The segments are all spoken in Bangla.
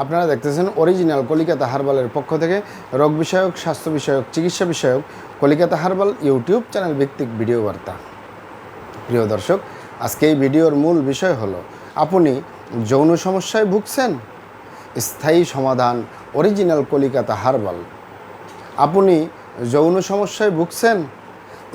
আপনারা দেখতেছেন অরিজিনাল কলিকাতা হারবালের পক্ষ থেকে রোগ বিষয়ক, স্বাস্থ্য বিষয়ক, চিকিৎসা বিষয়ক কলিকাতা হারবাল ইউটিউব চ্যানেল ভিত্তিক ভিডিও বার্তা। প্রিয় দর্শক, আজকে এই ভিডিওর মূল বিষয় হলো, আপনি যৌন সমস্যায় ভুগছেন? স্থায়ী সমাধান অরিজিনাল কলিকাতা হারবাল। আপনি যৌন সমস্যায় ভুগছেন?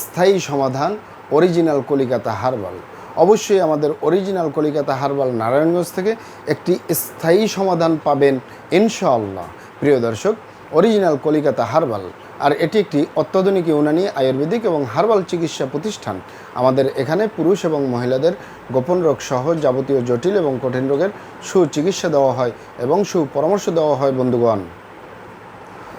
স্থায়ী সমাধান অরিজিনাল কলিকাতা হারবাল। অবশ্যই আমাদের অরিজিনাল কলিকাতা হারবাল নারায়ণগঞ্জ থেকে একটি স্থায়ী সমাধান পাবেন ইনশাআল্লাহ। প্রিয় দর্শক অরিজিনাল কলিকাতা হারবাল, আর এটি একটি অত্যাধুনিক ইউনানি আয়ুর্বেদিক এবং হার্বাল চিকিৎসা প্রতিষ্ঠান। আমাদের এখানে পুরুষ এবং মহিলাদের গোপন রোগ সহ যাবতীয় জটিল এবং কঠিন রোগের সুচিকিৎসা দেওয়া হয় এবং সুপরামর্শ দেওয়া হয় বন্ধুগণ।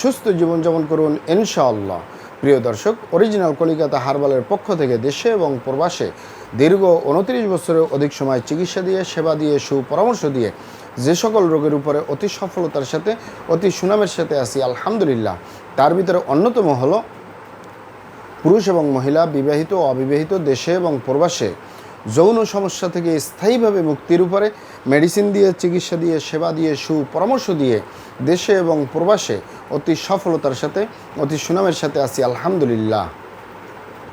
সুস্থ জীবনযাপন করুন ইনশাআল্লাহ। প্রিয় দর্শক অরিজিনাল কলিকাতা হারবালের পক্ষ থেকে দেশে এবং প্রবাসে দীর্ঘ উনত্রিশ বছরের অধিক সময় চিকিৎসা দিয়ে, সেবা দিয়ে, সুপরামর্শ দিয়ে যে সকল রোগের উপরে অতি সফলতার সাথে, অতি সুনামের সাথে আসি আলহামদুলিল্লাহ। তার ভিতরে অন্যতম হলো পুরুষ এবং মহিলা বিবাহিত অবিবাহিত দেশে এবং প্রবাসে। যৌন সমস্যা থেকে স্থায়ীভাবে মুক্তির উপরে মেডিসিন দিয়ে, চিকিৎসা দিয়ে, সেবা দিয়ে, সুপরামর্শ দিয়ে দেশে এবং প্রবাসে অতি সফলতার সাথে, অতি সুনামের সাথে আছি, আলহামদুলিল্লাহ।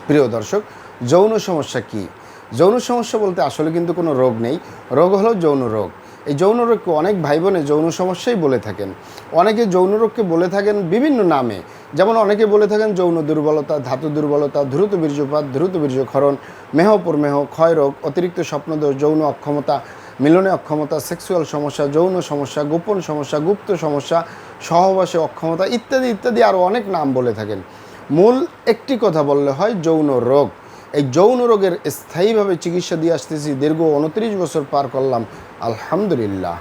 প্রিয় দর্শক, যৌন সমস্যা কি? যৌন সমস্যা বলতে আসলে কিন্তু কোনো রোগ নেই। রোগ হলো যৌন রোগ। এই যৌন রোগকে অনেক ভাই বোনে যৌন সমস্যাই বলে থাকেন। অনেকে যৌন রোগকে বলে থাকেন বিভিন্ন নামে। যেমন অনেকে বলে থাকেন যৌন দুর্বলতা, ধাতু দুর্বলতা, দ্রুত বীর্যপাত, দ্রুত বীর্যক্ষরণ, মেহ প্রমেহ ক্ষয় রোগ, অতিরিক্ত স্বপ্নদোষ, যৌন অক্ষমতা, মিলনে অক্ষমতা, সেক্সুয়াল সমস্যা, যৌন সমস্যা, গোপন সমস্যা, গুপ্ত সমস্যা, সহবাসে অক্ষমতা ইত্যাদি ইত্যাদি আরও অনেক নাম বলে থাকেন। মূল একটি কথা বললে হয় যৌন রোগ। এই যৌন রোগের স্থায়ীভাবে চিকিৎসা দিয়ে আসতেছি। দীর্ঘ উনত্রিশ বছর পার করলাম। আলহামদুলিল্লাহ।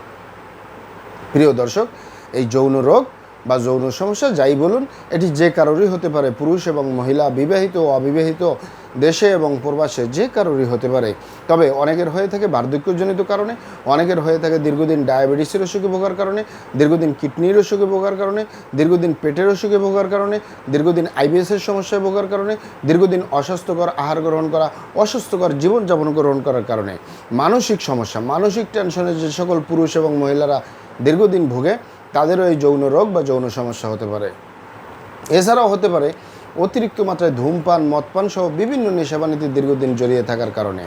প্রিয় দর্শক, এই যৌন রোগ বা যৌন সমস্যা যাই বলুন, এটি যে কারোরই হতে পারে, পুরুষ এবং মহিলা, বিবাহিত অবিবাহিত দেশে এবং প্রবাসে যে কারোরই হতে পারে। তবে অনেকের হয়ে থাকে বার্ধক্যজনিত কারণে, অনেকের হয়ে থাকে দীর্ঘদিন ডায়াবেটিসের অসুখে ভোগার কারণে, দীর্ঘদিন কিডনির অসুখে ভোগার কারণে, দীর্ঘদিন পেটের অসুখে ভোগার কারণে, দীর্ঘদিন আইবিএসের সমস্যায় ভোগার কারণে, দীর্ঘদিন অস্বাস্থ্যকর আহার গ্রহণ করা, অস্বাস্থ্যকর জীবনযাপন গ্রহণ করার কারণে। মানসিক সমস্যা, মানসিক টেনশনে যে সকল পুরুষ এবং মহিলারা দীর্ঘদিন ভোগে, তাদেরও এই যৌন রোগ বা যৌন সমস্যা হতে পারে। এছাড়াও হতে পারে অতিরিক্ত মাত্রায় ধূমপান, মদপান সহ বিভিন্ন নেশাবানিতে দীর্ঘদিন জড়িয়ে থাকার কারণে।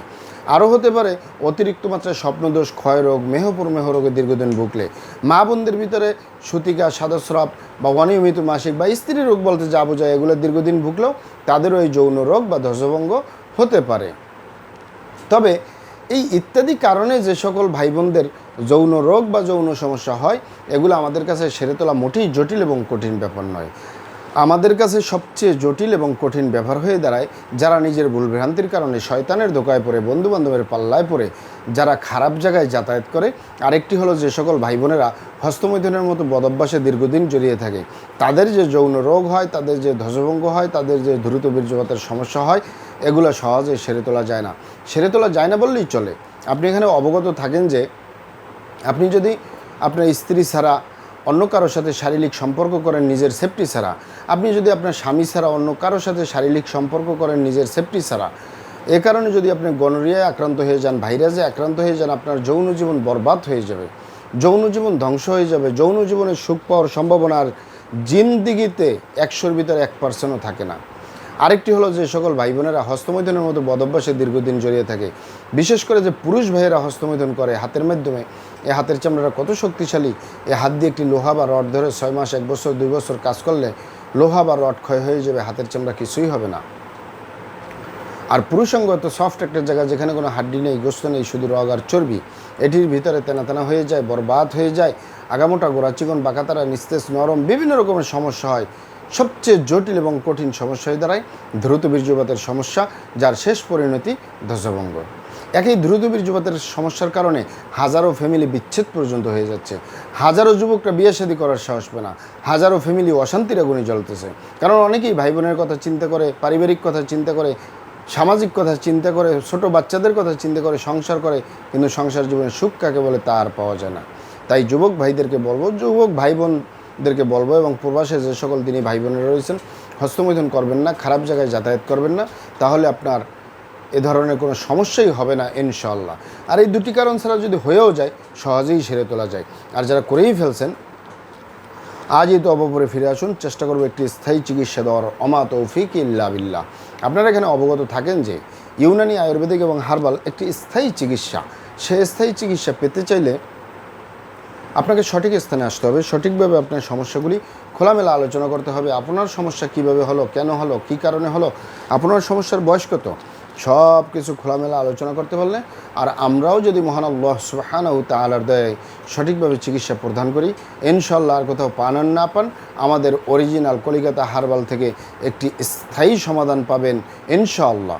আরও হতে পারে, অতিরিক্ত মাত্রায় স্বপ্নদোষ ক্ষয় রোগ মেহপুর মেহ রোগে দীর্ঘদিন ভুগলে। মা বোনদের ভিতরে সুতিকা, সাদস্রাব বা অনিয়মিত মাসিক বা স্ত্রী রোগ বলতে যা বোঝায়, এগুলো দীর্ঘদিন ভুগলেও তাদেরও এই যৌন রোগ বা ধ্বজভঙ্গ হতে পারে। তবে এই ইত্যাদি কারণে যে সকল ভাই বোনদের যৌন রোগ বা যৌন সমস্যা হয়, এগুলো আমাদের কাছে সেরে তোলা মোটেই জটিল এবং কঠিন ব্যাপার নয়। আমাদের কাছে সবচেয়ে জটিল এবং কঠিন ব্যবহার হয়ে দাঁড়ায় যারা নিজের ভুলভ্রান্তির কারণে শয়তানের দোকায় পড়ে, বন্ধুবান্ধবের পাল্লায় পড়ে, যারা খারাপ জায়গায় যাতায়াত করে। আরেকটি হলো যে সকল ভাই বোনেরা হস্তমৈথুনের মতো বদভ্যাসে দীর্ঘদিন জড়িয়ে থাকে। তাদের যে যৌন রোগ হয়, তাদের যে ধ্বজভঙ্গ হয়, তাদের যে দ্রুত বীর্যপাতের সমস্যা হয়, এগুলো সহজে সেরে তোলা যায় না। সেরে তোলা যায় না বললেই চলে। আপনি এখানে অবগত থাকেন যে আপনি যদি আপনার স্ত্রী ছাড়া অন্য কারোর সাথে শারীরিক সম্পর্ক করেন নিজের সেফটি ছাড়া। আপনি যদি আপনার স্বামী ছাড়া অন্য কারোর সাথে শারীরিক সম্পর্ক করেন নিজের সেফটি ছাড়া, এ কারণে যদি আপনি গনরিয়ায় আক্রান্ত হয়ে যান, ভাইরাসে আক্রান্ত হয়ে যান, আপনার যৌন জীবন বরবাদ হয়ে যাবে। যৌন জীবন ধ্বংস হয়ে যাবে। যৌন জীবনের সুখ পাওয়ার সম্ভাবনার জিন্দিগিতে একশোর ভিতরে এক পার্সেন্টও থাকে না। আরেকটি হলো যে সকল ভাই বোনেরা হস্তমৈথুনের মতো বদভ্যাসে দীর্ঘদিন জড়িয়ে থাকে। বিশেষ করে যে পুরুষ ভাইয়েরা হস্তমৈথুন করে, হাতের মাধ্যমে এই হাতের চামড়াটা কত শক্তিশালী, এ হাত দিয়ে একটি লোহা বা রড ধরে ছয় মাস, এক বছর, দুই বছর কাজ করলে লোহা বা রড ক্ষয় হয়ে যাবে, হাতের চামড়া কিছুই হবে না। আর পুরুষাঙ্গ তো সফট একটা জায়গা যেখানে কোনো হাড্ডি নেই, গোস্ত নেই, শুধু রগ আর চর্বি, এটির ভিতরে তেনা তেনা হয়ে যায়, বরবাদ হয়ে যায়, আগামোটা গোড়া চিকন বাঁকাতারা নিস্তেজ নরম, বিভিন্ন রকমের সমস্যা হয়। সবচেয়ে জটিল এবং কঠিন সমস্যা হয়ে দাঁড়ায় দ্রুত বীর্যপাতের সমস্যা, যার শেষ পরিণতি ধ্বজভঙ্গ। একই দ্রুত বীর্যপাতের সমস্যার কারণে হাজারো ফ্যামিলি বিচ্ছেদ পর্যন্ত হয়ে যাচ্ছে। হাজারো যুবকরা বিয়ে শাদী করার সাহস পায় না। হাজারো ফ্যামিলি অশান্তির আগুনে জ্বলতেছে। কারণ অনেকেই ভাই বোনের কথা চিন্তা করে, পারিবারিক কথা চিন্তা করে, সামাজিক কথা চিন্তা করে, ছোট বাচ্চাদের কথা চিন্তা করে, সংসার করে, কিন্তু সংসার জীবনে সুখ কাকে বলে তা আর পাওয়া যায় না। তাই যুবক ভাইদেরকে বলব, যুবক ভাই বোনদেরকে বলব এবং প্রবাসে যে সকল তিনি ভাই বোনেরা রয়েছেন, হস্তমৈথুন করবেন না, খারাপ জায়গায় যাতায়াত করবেন না, তাহলে আপনার এ ধরনের কোনো সমস্যাই হবে না ইনশাল্লাহ আর এই দুটি কারণ ছাড়া যদি হয়েও যায়, সহজেই সেরে তোলা যায়। আর যারা করেই ফেলছেন, আজই তো অবপরে ফিরে আসুন, চেষ্টা করব একটি স্থায়ী চিকিৎসা দেওয়ার। অমা তৌফিক ইল্লা বিল্লাহ। আপনারা এখানে অবগত থাকেন যে, ইউনানি আয়ুর্বেদিক এবং হার্বাল একটি স্থায়ী চিকিৎসা। সে স্থায়ী চিকিৎসা পেতে চাইলে আপনাকে সঠিক স্থানে আসতে হবে। সঠিকভাবে আপনার সমস্যাগুলি খোলামেলা আলোচনা করতে হবে। আপনার সমস্যা কীভাবে হলো, কেন হলো, কি কারণে হলো, আপনার সমস্যার বয়স কত? সব কিছু খোলামেলা আলোচনা করতে পারলে আর আমরাও যদি মহান আল্লাহ সুবাহানাউ তালার দয়ে সঠিকভাবে চিকিৎসা প্রদান করি ইনশাল্লাহ আর কোথাও পান আর না পান, আমাদের অরিজিনাল কলিকাতা হারবাল থেকে একটি স্থায়ী সমাধান পাবেন ইনশাআল্লাহ।